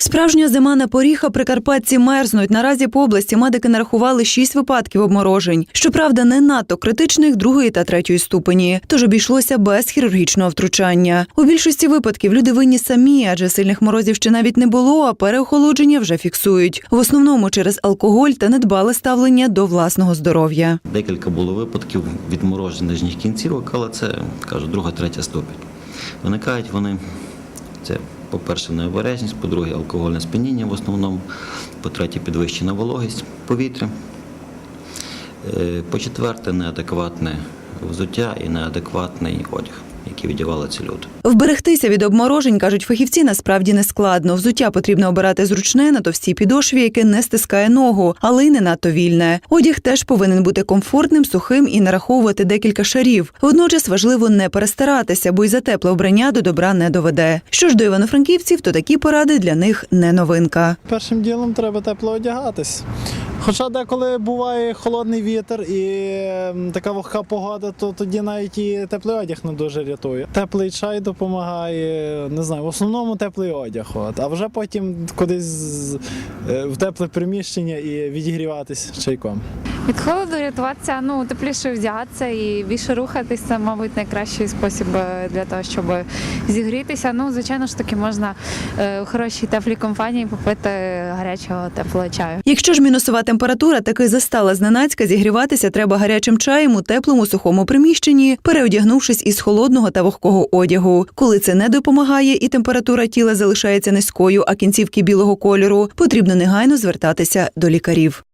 Справжня зима на поріха прикарпатці мерзнуть. Наразі по області медики нарахували шість випадків обморожень. Щоправда, не надто критичних другої та третьої ступені, тож обійшлося без хірургічного втручання. У більшості випадків люди винні самі, адже сильних морозів ще навіть не було, а переохолодження вже фіксують. В основному через алкоголь та недбале ставлення до власного здоров'я. Декілька було випадків відморожень нижніх кінцівок, але це кажу, друга, третя ступінь. Виникають вони це, по-перше, необережність, по-друге, алкогольне сп'яніння в основному, по-третє, підвищена вологість повітря. Е, По-четверте, неадекватне взуття і неадекватний одяг, який віддівали ці люди. Вберегтися від обморожень, кажуть фахівці, насправді не складно. Взуття потрібно обирати зручне на товстій підошві, яке не стискає ногу, але й не надто вільне. Одяг теж повинен бути комфортним, сухим і нараховувати декілька шарів. Водночас важливо не перестаратися, бо й за тепле обрання до добра не доведе. Що ж до івано-франківців, то такі поради для них не новинка. Першим ділом треба тепло одягатись. Хоча деколи буває холодний вітер і ем, така вогка погода, то тоді навіть і теплий одяг не дуже рятує. Теплий чай допомагає, не знаю, в основному теплий одяг. От. А вже потім кудись е, в тепле приміщення і відігріватись чайком. Від холоду рятуватися, ну тепліше вдягатися і більше рухатися, мабуть, найкращий спосіб е, для того, щоб зігрітися. Ну, звичайно ж таки, можна е, у хорошій теплій компанії попити гарячого теплого чаю. Якщо ж мінусова температура таки застала зненацька, зігріватися треба гарячим чаєм у теплому сухому приміщенні, переодягнувшись із холодного та вогкого одягу. Коли це не допомагає і температура тіла залишається низькою, а кінцівки білого кольору, потрібно негайно звертатися до лікарів.